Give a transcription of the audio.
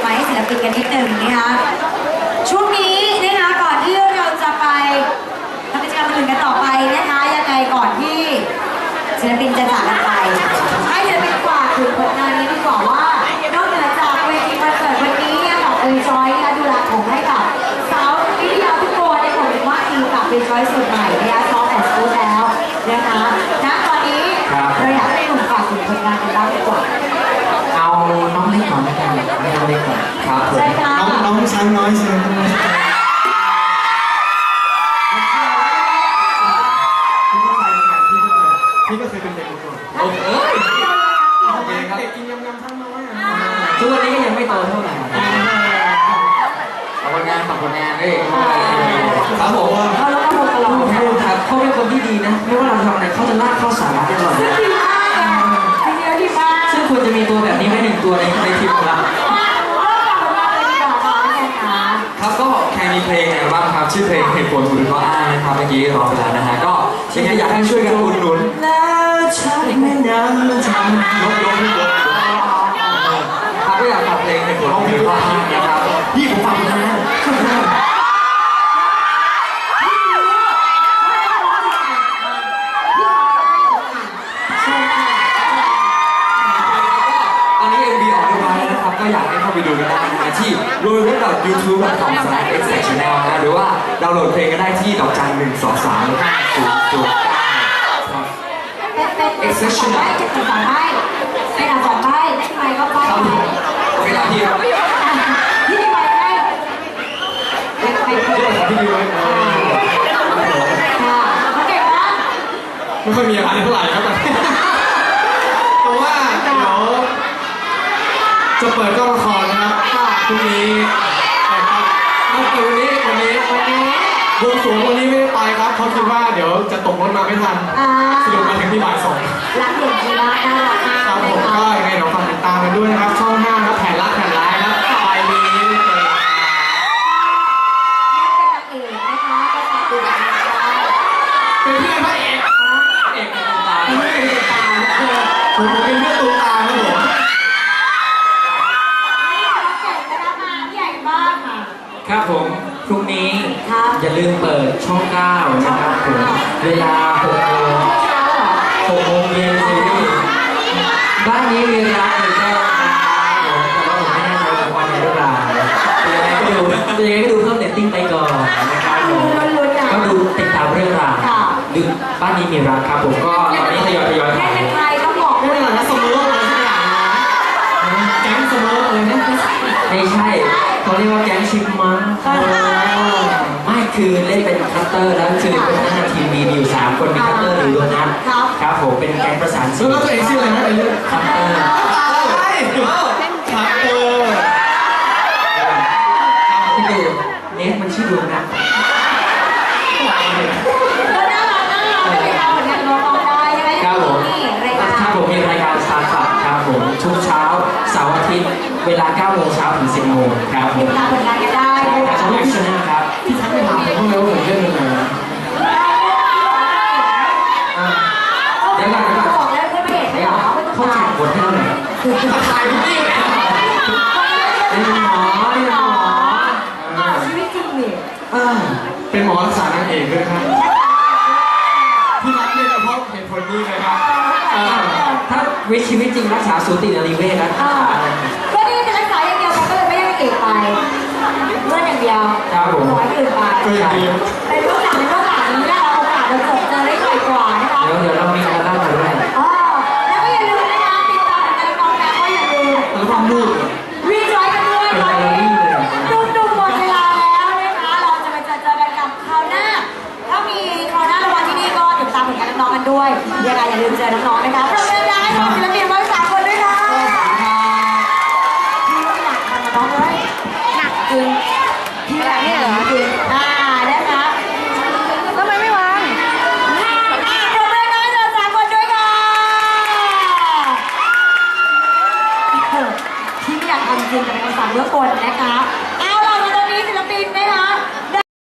ให้ศิลปินกันนิดนึงนะคะช่วงนี้นะคะก่อนที่เราจะไปทำกิจกรรมอื่นกันต่อไปนะคะยังไงก่อนที่ศิลปินจะจากกันไปให้ศิลปินฝาถึงผลงานนี้ดีกว่าว่านอกเหนือจากเวทีคอนเสิร์ตวันนี้เนี่ยของเอ็นจอยนะคะดูแลของให้กับสาววิทยาทุกคนในผมว่าทีกับเอ็นจอยสุดใหม่นะคะ องช้างน้อยเช่ไหมน้องน้อยพี่ก็เคยเป็นเด็กมาก่อนโอ้เอ้ยโอเคครับเด็กกินยำยำช้างน้อยอะทุกวันนี้ก็ยังไม่โตเท่าไหร่ขอบผลงานขอบผลงานด้วยครับผม มีเพลงอะไรบ้างครับ ชื่อเพลงเหตุผลหรือว่าอ้ายนะครับเมื่อกี้ร้องไปแล้วนะฮะก็ยังไงอยากให้ช่วยกันอุดหนุนแล้วชักแม่น้ำมันทำยกยกยกยกครับ ก็อยากให้เข้าไปดูกันได้นะที่ www.youtube.com/xchannel นะหรือว่าดาวน์โหลดเพลงก็ได้ที่ดอกจันหนึ่งสองสามห้าศูนย์ศูนย์เก้าเป็นเป็นเป็นสองใบเจ็ดสองใบเป็นอะสองใบได้ไหมก็ไปเวลาที่ที่มีใบได้ไปไปที่ไหนครับพี่ดีไว้ค่ะเขาเก่งมากไม่ค่อยมีอะไรเท่าไหร่ครับแต่ว่าเดี๋ยว จะเปิดกล้องละครนะครับพรุ่งนี้นะครับเมื่อกี้วันนี้วันนี้วันนี้บวงสรวงวันนี้ไม่ได้ไปครับเพราะคิดว่าเดี๋ยวจะตกรถมาไม่ทันอ่า สรุปมาถึงที่บ่ายสอง ครับผม พรุ่งนี้ครับ อย่าลืมเปิดช่อง 9 นะครับผม เวลา6โมงเช้าเหรอ 6โมงเย็นซีรีส์บ้านนี้มีรักหรือก็แต่ว่าผมไม่แน่ใจว่าวันไหนหรือเปล่ายังไงก็ดูยังไงก็ดูเพิ่มเรตติ้งไปก่อนนะครับผมลุ้นๆนะก็ดูติดตามเรื่องราวค่ะ หรือบ้านนี้มีรักครับผมก็ตอนนี้ทยอยทยอยแค่ถ่าย เป็นใครต้องบอกไม่ด้วยเป็นไรนะสมออะไรสักอย่างนะแก๊งสมออะไรเนี่ยไม่ใช่ เขาเรียกว่าแก๊งชิปมังไม่คือเล่นเป็นคัตเตอร์แล้วคือเป็นหน้าทีมมีอยู่สามคนมีคัตเตอร์หรือโดนัทครับครับผมเป็นแก๊งประสานแล้วตัวเองชื่ออะไรนะไอ้เรื่องคัตเตอร์อะไรครับเออ ที่ดูเนสมันชื่อดวงนะ ก็น่ารักน่ารักไปเอาผลงานน้องๆได้ใช่ไหม ครับผม นี่รายการ ครับผมมีรายการสตาร์ทอัพครับผมทุกเช้าเสาร์อาทิตย์เวลา9โมงเช้าถึง 10โมงครับผติดมตามผลงานกันได้ใช่ครับช่องแอคชั่นครับพี่ทักไม่ถามผมเลยว่าผมเล่นยังไงนะอ่าเดี๋ยวก่อนเดี๋ยวก่อนบอกแล้วเพื่อนไม่เห็นไม่เดี๋หยรวอไม่ต้องเขาถ่าแข่ยงบทให้เราหน่อยตะทายพี่นี่เลยเป็นหมอเป็นหมออ่าชีวิตจริงนี่อ่าเป็นหมอรักษานางเอกด้วยครับที่รักเนี่ยเฉพาะเหตุผลนี้เลยครับเออถ้าวิชีวิตจริงรักษาสูตินรีเวชนะ ครับผมน้อยเกินไปก็อย่างเดียวเป็นลูกหลานเป็นลูกหลานนี้เราโอกาสเราเจอเจอได้บ่อยกว่านะคะเดี๋ยวเดี๋ยวเรามีการเล่ามาด้วยอ๋อแล้วก็อย่าลืมนะคะติดตามผลงานน้องๆนะก็อย่าลืมแล้วก็ลูกรีจอยกันด้วยตอนนี้ดูดูหมดเวลาแล้วนะคะเราจะไปเจอเจอกันกับคราวหน้าถ้ามีคราวหน้าเราวันที่นี่ก็ติดตามผลงานน้องๆกันด้วยยังไงอย่าลืมเจอน้องๆนะคะเราเดินได้ให้ศิลปินทั้งสามคนด้วยค่ะพี่ว่าหนักทำน้องเลยหนักจริงพี่แบบนี้เหรอจริงอ่านะคะทำไมไม่วางเราเดินได้เจอสามคนด้วยค่ะ ที่ไม่อยากทำจริงแต่เป็นคำสั่งเบื้องบนนะคะ